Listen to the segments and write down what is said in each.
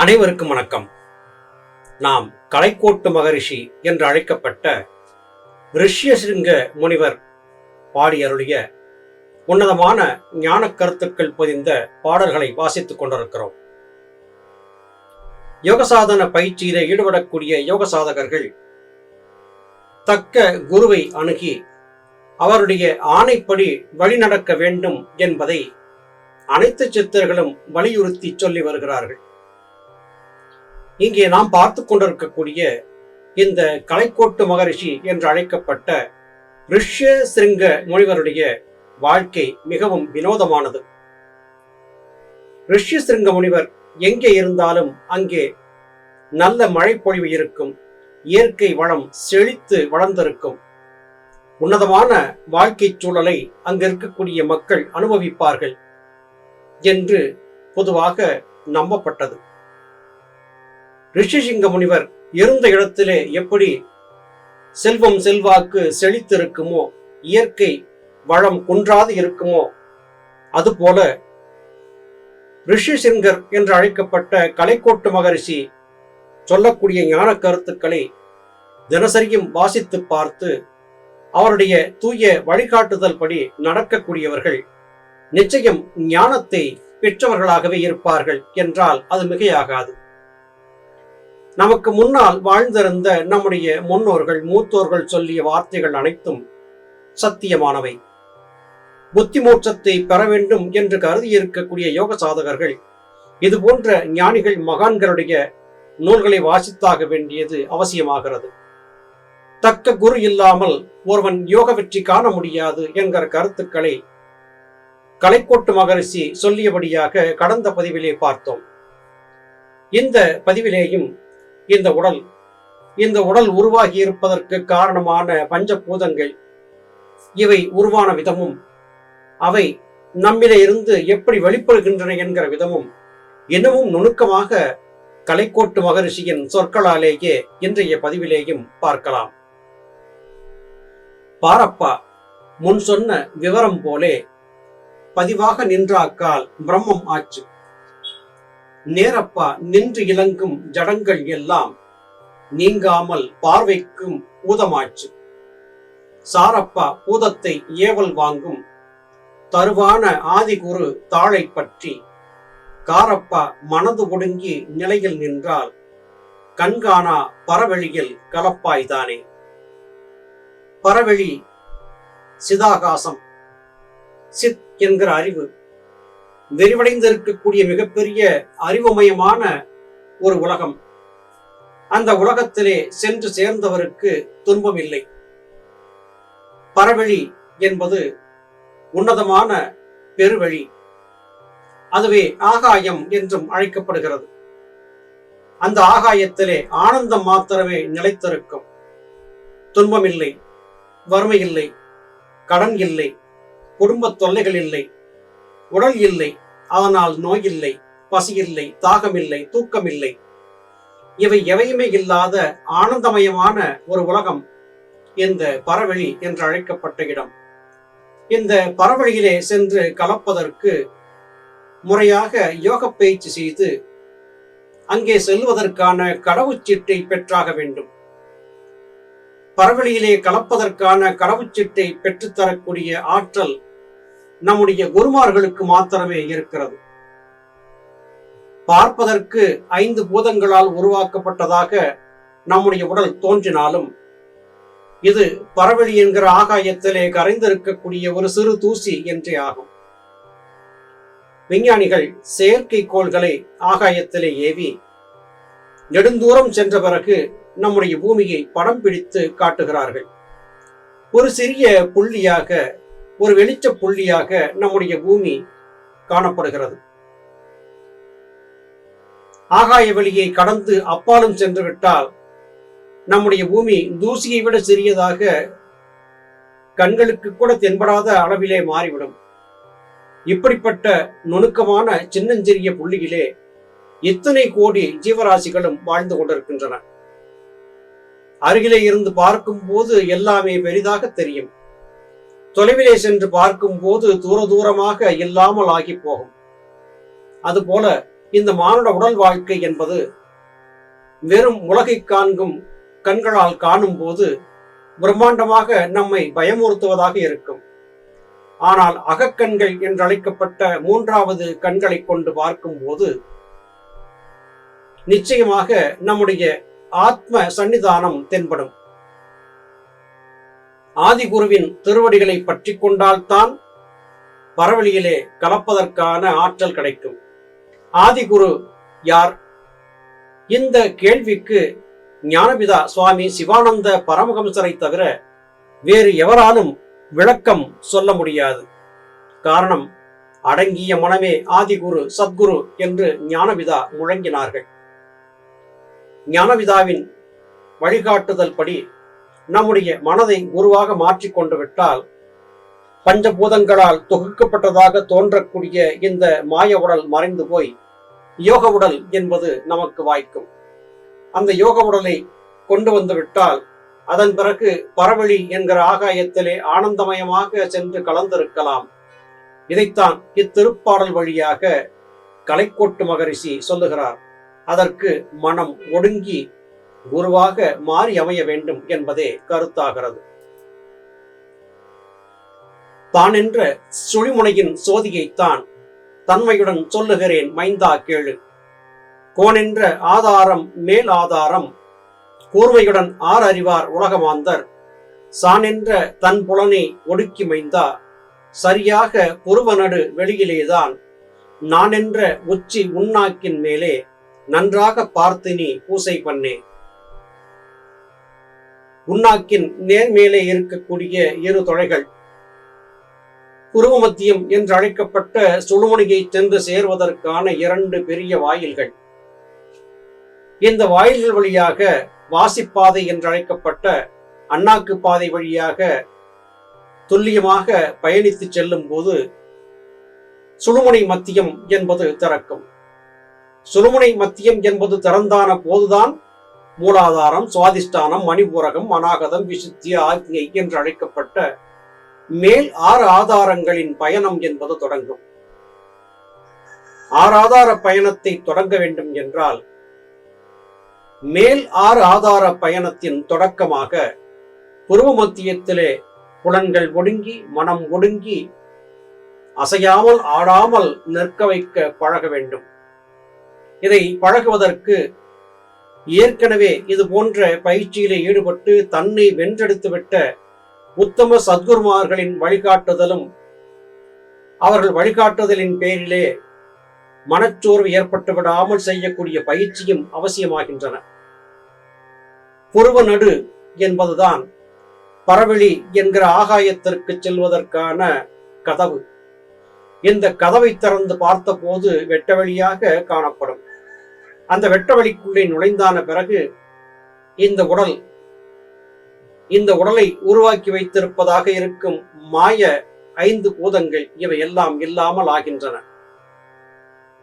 அனைவருக்கும் வணக்கம். நாம் கலைக்கோட்டு மகரிஷி என்று அழைக்கப்பட்ட ரிஷ்யசிருங்க முனிவர் பாடியருடைய உன்னதமான ஞான கருத்துக்கள் பொதிந்த பாடல்களை வாசித்துக் கொண்டிருக்கிறோம். யோகசாதன பயிற்சியிலே ஈடுபடக்கூடிய யோக சாதகர்கள் தக்க குருவை அணுகி அவருடைய ஆணைப்படி வழிநடக்க வேண்டும் என்பதை அனைத்து சித்தர்களும் வலியுறுத்தி சொல்லி வருகிறார்கள். இங்கே நாம் பார்த்து கொண்டிருக்கக்கூடிய இந்த கலைக்கோட்டு மகரிஷி என்று அழைக்கப்பட்ட ரிஷ்ய சிருங்க முனிவருடைய வாழ்க்கை மிகவும் வினோதமானது. ரிஷ்ய சிருங்க முனிவர் எங்கே இருந்தாலும் அங்கே நல்ல மழை பொழிவு இருக்கும் இயற்கை வளம் செழித்து வளர்ந்திருக்கும். உன்னதமான வாழ்க்கை சூழலை அங்கு இருக்கக்கூடிய மக்கள் அனுபவிப்பார்கள் என்று பொதுவாக நம்பப்பட்டது. ரிஷிசிங்க முனிவர் இருந்த இடத்திலே எப்படி செல்வம் செல்வாக்கு செழித்திருக்குமோ இயற்கை வளம் குன்றாது இருக்குமோ அதுபோல ரிஷிசிங்கர் என்று அழைக்கப்பட்ட கலைக்கோட்டு மகரிஷி சொல்லக்கூடிய ஞான கருத்துக்களை தினசரியும் வாசித்து பார்த்து அவருடைய தூய வழிகாட்டுதல் படி நடக்கக்கூடியவர்கள் நிச்சயம் ஞானத்தை பெற்றவர்களாகவே இருப்பார்கள் என்றால் அது மிகையாகாது. நமக்கு முன்னால் வாழ்ந்திருந்த நம்முடைய முன்னோர்கள் மூத்தோர்கள் சொல்லிய வார்த்தைகள் அனைத்தும் சத்தியமானவை. புத்தி மோட்சத்தை பெற வேண்டும் என்று கருதி இருக்கக்கூடிய யோக சாதகர்கள் இது போன்ற ஞானிகள் மகான்களுடைய நூல்களை வாசித்தாக வேண்டியது அவசியமாகிறது. தக்க குரு இல்லாமல் ஒருவன் யோக வெற்றி காண முடியாது என்கிற கருத்துக்களை கலைக்கோட்டு மகரிஷி சொல்லியபடியாக கடந்த பதிவிலே பார்த்தோம். இந்த பதிவிலேயும் இந்த உடல். இந்த உடல் உருவாகி இருப்பதற்கு காரணமான பஞ்சபூதங்கள். இவை உருவான விதமும் அவை நம்மிலே இருந்து எப்படி வெளிப்படுகின்றன என்கிற விதமும் இன்னமும் நுணுக்கமாக கலைக்கோட்டு மகரிஷியின் சொற்களாலேயே இன்றைய பதிவிலேயும் பார்க்கலாம். பாரப்பா முன் சொன்ன விவரம் போலே பதிவாக நின்றாக்கால் பிரம்மம் ஆச்சு. நேரப்பா நின்று இலங்கும் ஜடங்கள் எல்லாம் நீங்காமல் பார்வைக்கும் பூதமாச்சு. சாரப்பா பூதத்தை ஏவல் வாங்கும் தருவான ஆதிகுரு தாளை பற்றி காரப்பா மனது ஒடுங்கி நிலையில் நின்றால் கண்காணா பரவெளியில் கலப்பாய்தானே. பரவெளி சிதாகாசம். சித் என்கிற அறிவு விரிவடைந்திருக்கக்கூடிய மிகப்பெரிய அறிவுமயமான ஒரு உலகம். அந்த உலகத்திலே சென்று சேர்ந்தவருக்கு துன்பம் இல்லை பரவழி என்பது உன்னதமான பெருவழி. அதுவே ஆகாயம் என்றும் அழைக்கப்படுகிறது. அந்த ஆகாயத்திலே ஆனந்தம் மாத்திரமே நிலைத்திருக்கும். துன்பம் இல்லை வறுமை இல்லை கடன் இல்லை குடும்ப தொல்லைகள் இல்லை உடல் இல்லை அதனால் நோய் இல்லை பசி இல்லை தாகம் இல்லை தூக்கம் இல்லை இவை எவையுமே இல்லாத ஆனந்தமயமான ஒரு உலகம் இந்த பறவழி என்று அழைக்கப்பட்ட இடம். இந்த பறவழியிலே சென்று கலப்பதற்கு முறையாக யோக பயிற்சி செய்து அங்கே செல்வதற்கான கடவுச்சீட்டை பெற்றாக வேண்டும். பறவழியிலே கலப்பதற்கான கடவுச்சீட்டை பெற்றுத்தரக்கூடிய ஆற்றல் நம்முடைய குருமார்களுக்கு மாத்திரமே இருக்கிறது. பார்ப்பதற்கு ஐந்து பூதங்களால் உருவாக்கப்பட்டதாக நம்முடைய உடல் தோன்றினாலும் இது பரவெளி என்கிற ஆகாயத்திலே கரைந்திருக்கக்கூடிய ஒரு சிறு தூசி என்றே ஆகும். விஞ்ஞானிகள் செயற்கை கோள்களை ஆகாயத்திலே ஏவி நெடுந்தூரம் சென்ற பிறகு நம்முடைய பூமியை படம் பிடித்து காட்டுகிறார்கள். ஒரு சிறிய புள்ளியாக ஒரு வெளிச்ச புள்ளியாக நம்முடைய பூமி காணப்படுகிறது. ஆகாய வெளியை கடந்து அப்பாலும் சென்று விட்டால் நம்முடைய பூமி தூசியை விட சிறியதாக கண்களுக்கு கூட தென்படாத அளவிலே மாறிவிடும். இப்படிப்பட்ட நுணுக்கமான சின்னஞ்சிறிய புள்ளியிலே இத்தனை கோடி ஜீவராசிகளும் வாழ்ந்து கொண்டிருக்கின்றன. அருகிலே இருந்து பார்க்கும் போது எல்லாமே பெரிதாக தெரியும். தொலைவிலே சென்று பார்க்கும் போது தூர தூரமாக இல்லாமல் ஆகி போகும் அதுபோல இந்த மானுட உடல் வாழ்க்கை என்பது வெறும் உலகை காண்கும் கண்களால் காணும் போது பிரம்மாண்டமாக நம்மை பயமுறுத்துவதாக இருக்கும். ஆனால் அகக்கண்கள் என்றழைக்கப்பட்ட மூன்றாவது கண்களை கொண்டு பார்க்கும்போது நிச்சயமாக நம்முடைய ஆத்ம சன்னிதானம் தென்படும். ஆதிகுருவின் திருவடிகளை பற்றி கொண்டால்தான் பரவழியிலே கலப்பதற்கான ஆற்றல் கிடைக்கும். ஆதிகுரு யார்? இந்த கேள்விக்கு ஞானபிதா சுவாமி சிவானந்த பரமஹம்சரை தவிர வேறு எவராலும் விளக்கம் சொல்ல முடியாது. காரணம் அடங்கிய மனமே ஆதிகுரு சத்குரு என்று ஞானபிதா முழங்கினார்கள். ஞானபிதாவின் வழிகாட்டுதல் படி நம்முடைய மனதை உருவாக மாற்றிக்கொண்டு விட்டால் பஞ்சபூதங்களால் தொகுக்கப்பட்டதாக தோன்றக்கூடிய இந்த மாய உடல் மறைந்து போய் யோக உடல் என்பது நமக்கு வாய்க்கும். அந்த யோக உடலை கொண்டு வந்து விட்டால் அதன் பிறகு பரவழி என்கிற ஆகாயத்திலே ஆனந்தமயமாக சென்று கலந்திருக்கலாம். இதைத்தான் இத்திருப்பாடல் வழியாக கலைக்கோட்டு மகரிஷி சொல்லுகிறார். அதற்கு மனம் ஒடுங்கி குருவாக மாறி அமைய வேண்டும் என்பதே கருத்தாகிறது. தான் என்ற சுழிமுனையின் சோதியைத்தான் தன்மையுடன் சொல்லுகிறேன் மைந்தா கேளு. கோனென்ற ஆதாரம் மேல் ஆதாரம் கூர்மையுடன் ஆர் அறிவார் உலகமாந்தர். சானென்ற தன் புலனை ஒடுக்கி மைந்தா சரியாக புருவனடு வெளியிலேதான். நான் என்ற உச்சி உண்ணாக்கின் மேலே நன்றாக பார்த்து நீ பூசை பண்ணேன் உண்ணாக்கின் நேர்மேலே இருக்கக்கூடிய இரு தொலைகள். குருமத்தியம் என்று அழைக்கப்பட்ட சுழுமுனையை சென்று சேர்வதற்கான இரண்டு பெரிய வாயில்கள். இந்த வாயில்கள் வழியாக வாசிப்பாதை என்று அழைக்கப்பட்ட அண்ணாக்கு பாதை வழியாக துல்லியமாக பயணித்து செல்லும் போது சுழுமுனை மத்தியம் என்பது திறக்கும். சுழுமுனை மத்தியம் என்பது திறந்தான போதுதான் மூலாதாரம் சுவாதிஷ்டானம் மணிபூரகம் அநாகதம் விசுத்தி ஆக்ஞை என்று அழைக்கப்பட்ட மேல் ஆறு ஆதாரங்களின் பயணம் என்பது தொடங்கும். ஆறு ஆதார பயணத்தை தொடங்க வேண்டும் என்றால் மேல் ஆறு ஆதார பயணத்தின் தொடக்கமாக புருவ மத்தியத்திலே புலன்கள் ஒடுங்கி மனம் ஒடுங்கி அசையாமல் ஆடாமல் நிற்க வைக்க பழக வேண்டும். இதை பழகுவதற்கு ஏற்கனவே இது போன்ற பயிற்சியில ஈடுபட்டு தன்னை வென்றெடுத்துவிட்ட உத்தம சத்குருமார்களின் வழிகாட்டுதலும் அவர்கள் வழிகாட்டுதலின் பேரிலே மனச்சோர்வு ஏற்பட்டு விடாமல் செய்யக்கூடிய பயிற்சியும் அவசியமாகின்றன. புருவ நடு என்பதுதான் பரவெளி என்கிற ஆகாயத்திற்கு செல்வதற்கான கதவு. இந்த கதவை திறந்து பார்த்தபோது வெட்டவெளியாக காணப்படும். அந்த வெட்டவெளிக்குள்ளே நுழைந்தான பிறகு இந்த உடல் இந்த உடலை உருவாக்கி வைத்திருப்பதாக இருக்கும் மாய ஐந்து பூதங்கள் இவை எல்லாம் இல்லாமல் ஆகின்றன.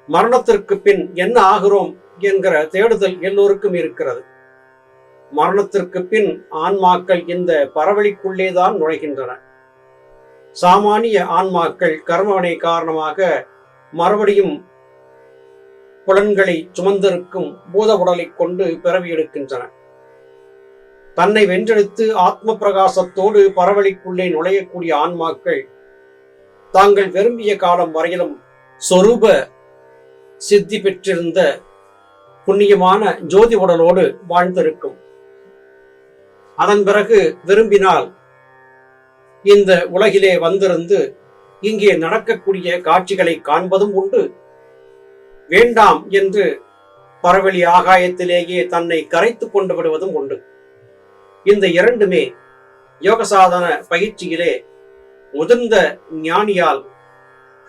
மரணத்திற்கு பின் என்ன ஆகிறோம் என்கிற தேடுதல் எல்லோருக்கும் இருக்கிறது. மரணத்திற்கு பின் ஆன்மாக்கள் இந்த பரவழிக்குள்ளேதான் நுழைகின்றன. சாமானிய ஆன்மாக்கள் கர்மவனை காரணமாக மறுபடியும் புலன்களை சுமந்திருக்கும் பூத உடலை கொண்டு பிறவி எடுக்கின்றன. தன்னை வென்றெடுத்து ஆத்ம பிரகாசத்தோடு பரவழிக்குள்ளே நுழையக்கூடிய ஆன்மாக்கள் தாங்கள் விரும்பிய காலம் வரையிலும் சொரூப சித்தி பெற்றிருந்த புண்ணியமான ஜோதி உடலோடு வாழ்ந்திருக்கும். அதன் பிறகு விரும்பினால் இந்த உலகிலே வந்திருந்து இங்கே நடக்கக்கூடிய காட்சிகளை காண்பதும் உண்டு. வேண்டாம் என்று பரவெளி ஆகாயத்திலேயே தன்னை கரைத்து கொண்டு விடுவதும் உண்டு. இந்த இரண்டுமே யோகசாதன பயிற்சியிலே முதிர்ந்த ஞானியால்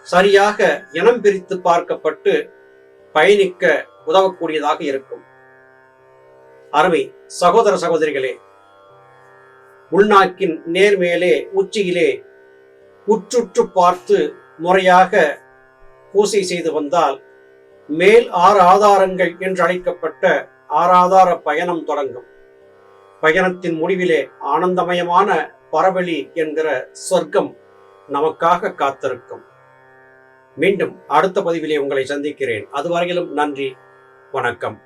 சரியாக இனம் பிரித்து பார்க்கப்பட்டு பயணிக்க உதவக்கூடியதாக இருக்கும். அருமை சகோதர சகோதரிகளே உள்நாக்கின் நேர்மேலே உச்சியிலே உற்றுற்று பார்த்து முறையாக பூசை செய்து வந்தால் மேல் ஆறு ஆதாரங்கள் என்று அழைக்கப்பட்ட ஆறாதார பயணம் தொடங்கும். பயணத்தின் முடிவிலே ஆனந்தமயமான பரவெளி என்கிற சொர்க்கம் நமக்காக காத்திருக்கும். மீண்டும் அடுத்த பதிவிலே உங்களை சந்திக்கிறேன். அதுவரையிலும் நன்றி வணக்கம்.